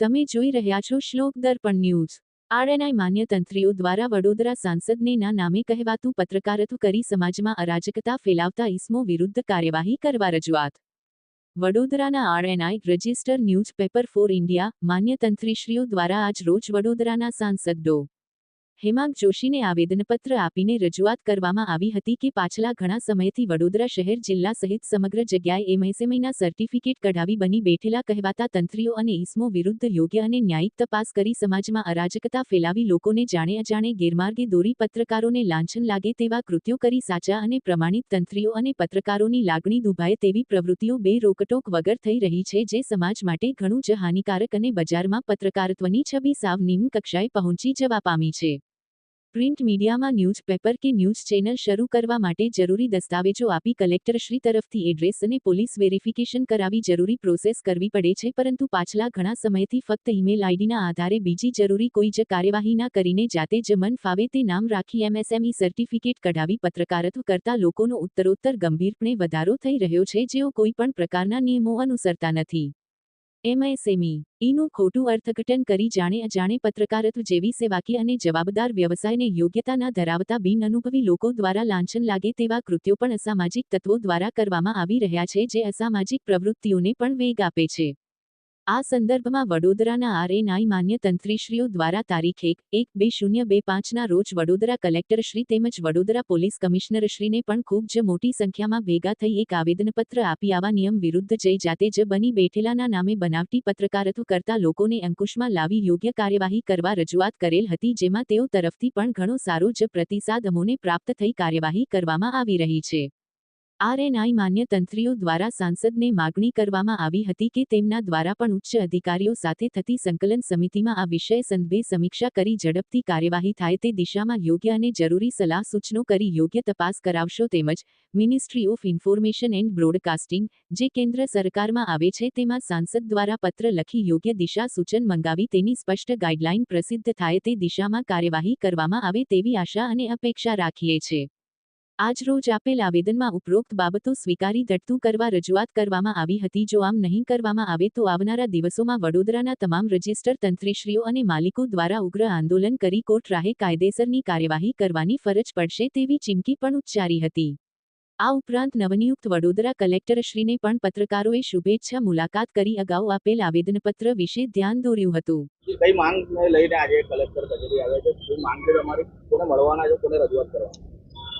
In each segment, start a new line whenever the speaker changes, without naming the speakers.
તમે જોઈ રહ્યા છો શ્લોક દર્પણ ન્યૂઝ. આરએનઆઈ માન્ય તંત્રીઓ દ્વારા વડોદરા સાંસદને ના નામે કહેવાતું પત્રકારત્વ કરી સમાજમાં અરાજકતા ફેલાવતા ઇસમો વિરુદ્ધ કાર્યવાહી કરવા રજૂઆત. વડોદરાના RNI register newspaper for India માન્ય તંત્રીશ્રીઓ દ્વારા આજ રોજ વડોદરાના સાંસદ ડો. હેમાંગ જોશીને આવેદનપત્ર આપીને રજૂઆત કરવામાં આવી હતી કે પાછલા ઘણા સમયથી વડોદરા શહેર જિલ્લા સહિત સમગ્ર જગ્યાએ એમએસએમઆઈના સર્ટિફિકેટ કઢાવી બની બેઠેલા કહેવાતા તંત્રીઓ અને ઇસમો વિરુદ્ધ યોગ્ય અને ન્યાયિક તપાસ કરી સમાજમાં અરાજકતા ફેલાવી લોકોને જાણે અજાણે ગેરમાર્ગે દોરી પત્રકારોને લાંછન લાગે તેવા કૃત્યો કરી સાચા અને પ્રમાણિત તંત્રીઓ અને પત્રકારોની લાગણી દુભાય તેવી પ્રવૃત્તિઓ બે રોકટોક વગર થઈ રહી છે જે સમાજ માટે ઘણું જ હાનિકારક અને બજારમાં પત્રકારત્વની છબી સાવ નિમ્ન કક્ષાએ પહોંચી જવા પામી છે. પ્રિન્ટ મીડિયામાં ન્યૂઝ પેપર કે ન્યૂઝ ચેનલ શરૂ કરવા માટે જરૂરી દસ્તાવેજો આપી કલેક્ટરશ્રી તરફથી એડ્રેસ અને પોલીસ વેરિફિકેશન કરાવી જરૂરી પ્રોસેસ કરવી પડે છે, પરંતુ પાછલા ઘણા સમયથી ફક્ત ઈમેલ આઈડીના આધારે બીજી જરૂરી કોઈ જ કાર્યવાહી ના કરીને જાતે જ મન ફાવે તે નામ રાખી એમએસએમઈ સર્ટિફિકેટ કઢાવી પત્રકારત્વ કરતા લોકોનો ઉત્તરોત્તર ગંભીરપણે વધારો થઈ રહ્યો છે, જેઓ કોઈ પણ પ્રકારના નિયમો અનુસરતા નથી. એમએસએમઈ ઈનું ખોટું અર્થઘટન કરી જાણે અજાણે પત્રકારત્વ જેવી સેવાકીય અને જવાબદાર વ્યવસાયને યોગ્યતા ન ધરાવતા બિન અનુભવી લોકો દ્વારા લાંછન લાગે તેવા કૃત્યો પણ અસામાજિક તત્વો દ્વારા કરવામાં આવી રહ્યા છે જે અસામાજિક પ્રવૃત્તિઓને પણ વેગ આપે છે. આ સંદર્ભમાં વડોદરાના આરએનઆઈ માન્ય તંત્રીશ્રીઓ દ્વારા તારીખ એક એક, બે, શૂન્ય, બે પાંચના રોજ વડોદરા કલેક્ટરશ્રી તેમજ વડોદરા પોલીસ કમિશનરશ્રીને પણ ખૂબ જ મોટી સંખ્યામાં ભેગા થઈ એક આવેદનપત્ર આપી આવા નિયમ વિરુદ્ધ જઈ જાતે જ બની બેઠેલાના નામે બનાવટી પત્રકારત્વ કરતા લોકોને અંકુશમાં લાવી યોગ્ય કાર્યવાહી કરવા રજૂઆત કરેલ હતી જેમાં તેઓ તરફથી પણ ઘણો સારો જ પ્રતિસાદ અમોને પ્રાપ્ત થઈ કાર્યવાહી કરવામાં આવી રહી છે. આરએનઆઈ માન્ય તંત્રીઓ દ્વારા સાંસદને માગણી કરવામાં આવી હતી કે તેમના દ્વારા પણ ઉચ્ચ અધિકારીઓ સાથે થતી સંકલન સમિતિમાં આ વિષય સંદર્ભે સમીક્ષા કરી ઝડપથી કાર્યવાહી થાય તે દિશામાં યોગ્ય અને જરૂરી સલાહ સૂચનો કરી યોગ્ય તપાસ કરાવશો તેમજ ministry of information and broadcasting જે કેન્દ્ર સરકારમાં આવે છે તેમાં સાંસદ દ્વારા પત્ર લખી યોગ્ય દિશા સૂચન મંગાવી તેની સ્પષ્ટ ગાઈડલાઈન પ્રસિદ્ધ થાય તે દિશામાં કાર્યવાહી કરવામાં આવે તેવી આશા અને અપેક્ષા રાખીએ છીએ. આજરોજ આપેલ આવેદનમાં ઉપરોક્ત બાબતો સ્વીકારી દટતું કરવા રજૂઆત કરવામાં આવી હતી. જો આમ નહીં કરવામાં આવે તો આવનારા દિવસોમાં વડોદરાના તમામ રજિસ્ટર તંત્રીશ્રીઓ અને માલિકો દ્વારા ઉગ્ર આંદોલન કરી કોર્ટ રાહે કાયદેસરની કાર્યવાહી કરવાની ફરજ પડશે તેવી ચીમકી પણ ઉચ્ચારી હતી. આ ઉપરાંત નવનિયુક્ત વડોદરા કલેક્ટરશ્રીને પણ પત્રકારોએ શુભેચ્છા મુલાકાત કરી અગાઉ આપેલ આવેદનપત્ર વિશે ધ્યાન દોર્યું હતું.
કઈ માંગ લઈને આજે કલેક્ટર કચેરી આવે છે માંગ છે તમારી કોને મળવાના છે, કોને રજૂઆત કરવાની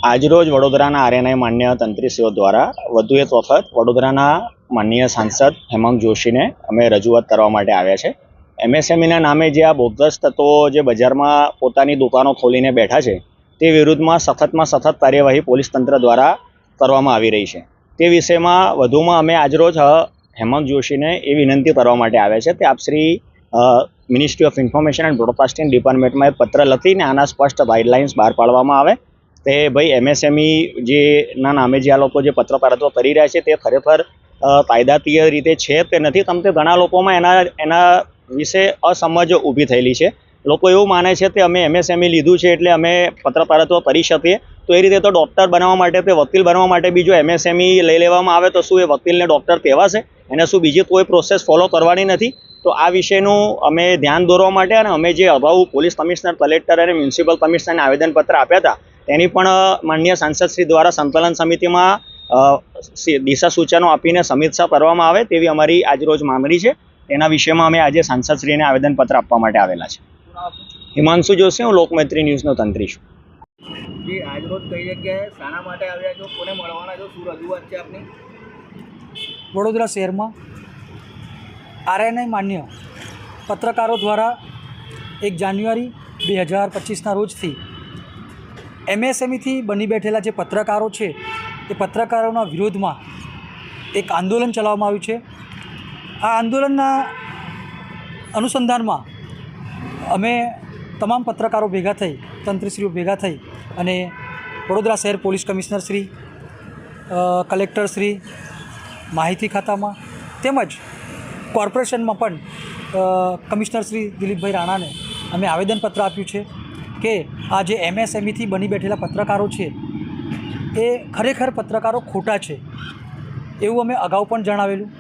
આજરોજ વડોદરાના આરએનઆઈ માન્ય તંત્રીશ્રીઓ દ્વારા વધુ એક વખત વડોદરાના માનનીય સાંસદ હેમંત જોશીને અમે રજૂઆત કરવા માટે આવ્યા છે. એમએસએમઈના નામે જે આ બોગસ તત્વો જે બજારમાં પોતાની દુકાનો ખોલીને બેઠા છે, તે વિરુદ્ધમાં સખતમાં સખત કાર્યવાહી પોલીસ તંત્ર દ્વારા કરવામાં આવી રહી છે. તે વિષયમાં વધુમાં અમે આજરોજ હેમંત જોશીને એ વિનંતી કરવા માટે આવ્યા છે તે આપ Shri ministry of information and broadcasting ડિપાર્ટમેન્ટમાં એક પત્ર લખીને આના સ્પષ્ટ ગાઈડલાઇન્સ બહાર પાડવામાં આવે. તે ભાઈ એમએસએમઈ જે ના નામે જે આ લોકો જે પત્રકારત્વ કરી રહ્યા છે, તે ખરેખર કાયદાકીય રીતે છે તે નથી? તમને તે ઘણા લોકોમાં એના એના વિશે અસમજ ઊભી થયેલી છે. લોકો એવું માને છે કે અમે એમએસએમઈ લીધું છે એટલે અમે પત્રકારત્વ કરી શકીએ. તો એ રીતે તો ડૉક્ટર બનાવવા માટે કે વકીલ બનવા માટે બી એમએસએમઈ લઈ લેવામાં આવે તો શું એ વકીલને ડૉક્ટર કહેવાશે? એને શું બીજી કોઈ પ્રોસેસ ફોલો કરવાની નથી? તો આ વિષયનું અમે ધ્યાન દોરવા માટે અને અમે જે અગાઉ પોલીસ કમિશનર, કલેક્ટર અને મ્યુનિસિપલ કમિશનરને આવેદનપત્ર આપ્યા હતા તેની પણ માન્ય માનનીય સાંસદશ્રી દ્વારા સંકલન સમિતિમાં દિશા સૂચનો આપીને સમીક્ષા કરવામાં આવે તેવી અમારી આજરોજ માંગણી છે. તેના વિષયમાં અમે આજે સાંસદશ્રીને આવેદનપત્ર આપવા માટે આવેલા છે? હિમાંશુ જોશી હું લોકમૈત્રી ન્યૂઝનો તંત્રી છું.
જે આજરોજ કઈ જગ્યાએ શાના માટે આવ્યા છો? કોને મળવાના છો? શું રજૂઆત છે આપની?
વડોદરા શહેરમાં આરએનઆઈ માન્ય પત્રકારો દ્વારા એક જાન્યુઆરી બે હજાર પચીસના રોજથી એમએસએમઈથી બની બેઠેલા જે પત્રકારો છે, એ પત્રકારોના વિરોધમાં એક આંદોલન ચલાવવામાં આવ્યું છે. આ આંદોલનના અનુસંધાનમાં અમે તમામ પત્રકારો ભેગા થઈ, તંત્રીશ્રીઓ ભેગા થઈ અને વડોદરા શહેર police commissioner Shri collector Shri, માહિતી ખાતામાં તેમજ કોર્પોરેશનમાં પણ કમિશનર શ્રી દિલીપભાઈ રાણાને અમે આવેદનપત્ર આપ્યું છે. કે આ જે એમએસએમઈથી બની બેઠેલા પત્રકારો છે, એ ખરેખર પત્રકારો ખોટા છે, એવું અમે અગાઉ પણ જણાવેલું.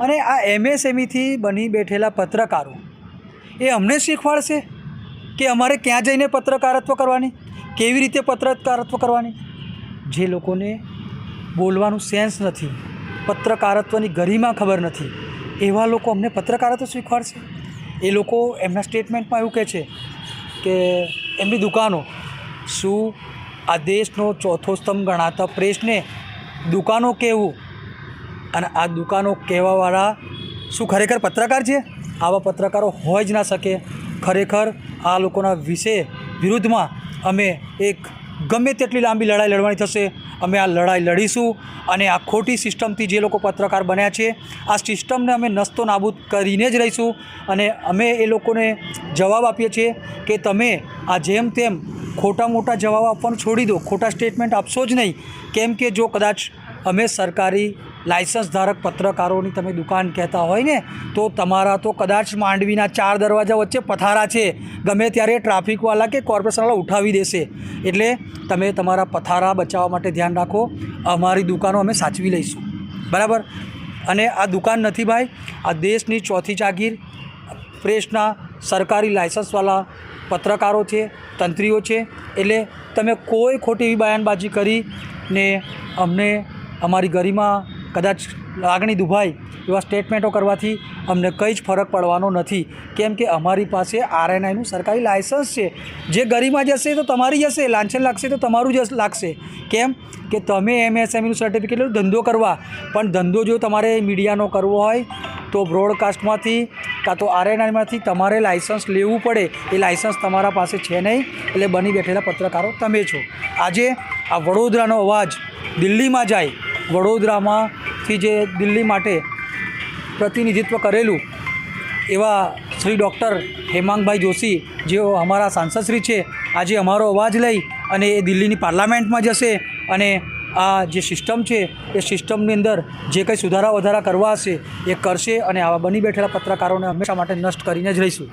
અને આ એમએસએમઈથી બની બેઠેલા પત્રકારો, એ અમને શીખવાડશે કે અમારે ક્યાં જઈને પત્રકારત્વ કરવાની, કેવી રીતે પત્રકારત્વ કરવાની? જે લોકોને બોલવાનું સેન્સ નથી, પત્રકારત્વની ગરિમા ખબર નથી, એવા લોકો અમને પત્રકારત્વ શીખવાડશે. એ લોકો એમના સ્ટેટમેન્ટમાં એવું કહે છે કે એમની દુકાનો. શું આ દેશનો ચોથો સ્તંભ ગણાતા પ્રેસને દુકાનો કહેવું અને આ દુકાનો કહેવાવાળા શું ખરેખર પત્રકાર છે? આવા પત્રકારો હોય જ ના શકે. ખરેખર આ લોકોના વિશે વિરુદ્ધમાં અમે એક ગમે તેટલી લાંબી લડાઈ લડવાની થશે, અમે આ લડાઈ લડીશું અને આ ખોટી સિસ્ટમથી જે લોકો પત્રકાર બન્યા છે, આ સિસ્ટમને અમે નસ્તો નાબૂદ કરીને જ રહીશું અને અમે એ લોકોને જવાબ આપીએ છીએ કે તમે આ જેમ તેમ ખોટા મોટા જવાબ આપવાનું છોડી દો, ખોટા સ્ટેટમેન્ટ આપશો જ નહીં. કેમ કે જો કદાચ અમે સરકારી લાયસન્સ ધારક પત્રકારોની તમે દુકાન કહેતા હોય ને, તો તમારા તો કદાચ માંડવીના ચાર દરવાજા વચ્ચે પથારા છે. ગમે ત્યારે ટ્રાફિકવાળા કે કોર્પોરેશનવાળા ઉઠાવી દેશે. એટલે તમે તમારા પથારા બચાવવા માટે ધ્યાન રાખો. અમારી દુકાનો અમે સાચવી લઈશું. બરાબર? અને આ દુકાન નથી ભાઈ. આ દેશની ચોથી જાગીર પ્રેસના સરકારી લાયસન્સવાળા પત્રકારો છે, તંત્રીઓ છે. એટલે તમે કોઈ ખોટી બયાનબાજી કરીને અમને અમારી ગરિમા કદાચ લાગણી દુભાય એવા સ્ટેટમેન્ટો કરવાથી અમને કંઈ જ ફરક પડવાનો નથી. કેમ કે અમારી પાસે આરએનઆઈનું સરકારી લાયસન્સ છે. જે ગરીમાં જશે તો તમારી જશે, લાંછન લાગશે તો તમારું જ લાગશે. કેમ કે તમે એમએસએમઈનું સર્ટિફિકેટ ધંધો કરવા. પણ ધંધો જો તમારે મીડિયાનો કરવો હોય, તો બ્રોડકાસ્ટમાંથી કાં તો આરએનઆઈમાંથી તમારે લાયસન્સ લેવું પડે. એ લાયસન્સ તમારા પાસે છે નહીં, એટલે બની બેઠેલા પત્રકારો તમે છો. આજે આ વડોદરાનો અવાજ દિલ્હીમાં જાય વડોદરામાંથી જે દિલ્હી માટે પ્રતિનિધિત્વ કરેલું એવા શ્રી ડૉક્ટર હેમાંગભાઈ જોશી જેઓ અમારા સાંસદશ્રી છે આજે અમારો અવાજ લઈ અને એ દિલ્હીની પાર્લામેન્ટમાં જશે અને આ જે સિસ્ટમ છે એ સિસ્ટમની અંદર જે કંઈ સુધારા વધારા કરવા હશે એ કરશે અને આવા બની બેઠેલા પત્રકારોને હંમેશા માટે નષ્ટ કરીને જ રહીશું.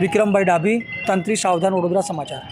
વિક્રમભાઈ ડાભી તંત્રી સાવધાન વડોદરા સમાચાર.